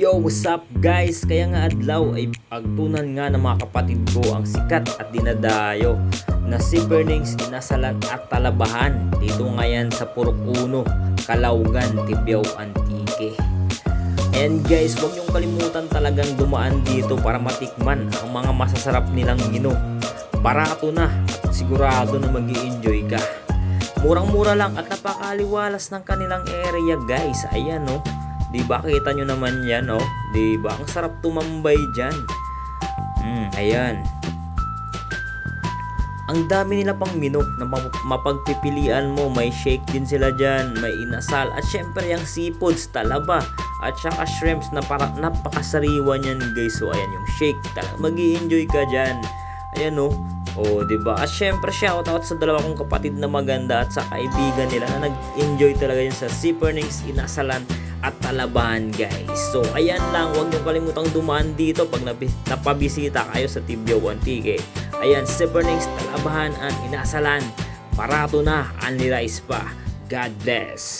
Yo, what's up guys? Kaya nga adlaw ay pagtunan nga ng mga kapatid ko ang sikat at dinadayo na si Bernings Inasalan at Talabahan dito ngayon sa Purok Uno, Kalaugan, Tibyaw, Antique. And guys, huwag niyong kalimutan talagang dumaan dito para matikman ang mga masasarap nilang menu. Barato na at sigurado na mag enjoy ka. Murang-mura lang at napakaliwalas ng kanilang area guys. Ayan no. 'Di ba kita nyo naman 'yan oh. 'Di ba? Ang sarap tumambay diyan. Hmm, ayan. Ang dami nila pang menu na map- mapagpipilian mo. May shake din sila dyan, may inasal, at syempre yung seafoods, talaba, at saka shrimps na para napakasariwa niyan guys. So ayan yung shake, talaga mag enjoy ka dyan. Ayan oh. Oh, 'di ba? At syempre shout out sa dalawa kong kapatid na maganda at sa kaibigan nila na nag-enjoy talaga yun sa Seapernings Inasalan at Talabahan, guys. So, ayan lang, huwag niyo kalimutang dumaan dito pag napabisita kayo sa Tibio Antique. Ayan, Seapernings Talabahan at Inasalan. Parato na, unli rice pa. God bless.